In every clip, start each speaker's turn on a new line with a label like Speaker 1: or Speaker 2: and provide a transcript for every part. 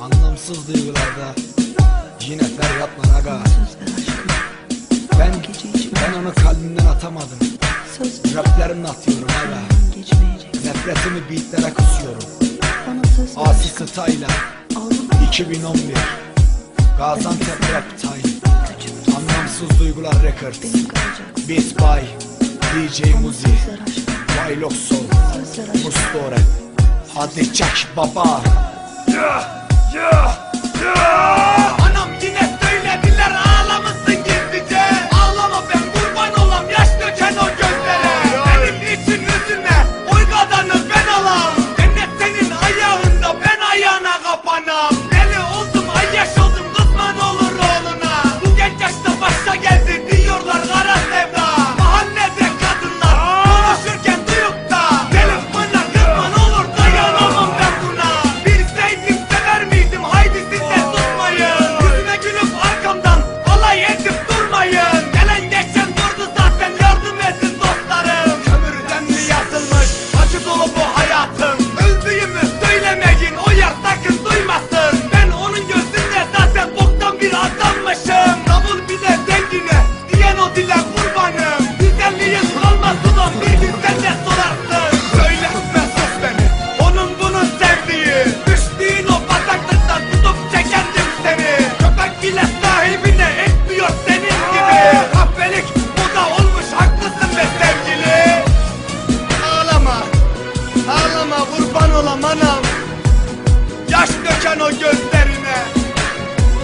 Speaker 1: Anlamsız duygularda Yine feryatlar aga Ben, ben onu kalbimden atamadım. Raplerimle atıyorum aga. Nefretimi beatlere kusuyorum Asi
Speaker 2: Sıtayla
Speaker 1: 2011 Gaziantep Rap Time. Anlamsız Duygular Records Beats by DJ Muzi. Vaylox Soul. Mustore Hadi çak baba.
Speaker 3: yeah. yeah, yeah. döken o gözlerine.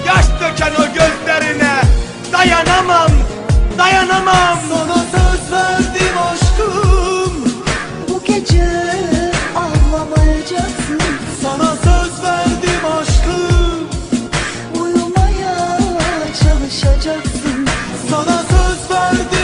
Speaker 3: Yaş döken o gözlerine. Dayanamam, dayanamam.
Speaker 4: Sana söz verdim aşkım.
Speaker 2: Bu gece ağlamayacaksın Sana söz verdim aşkım. Uyumaya çalışacaksın.
Speaker 4: Sana söz verdim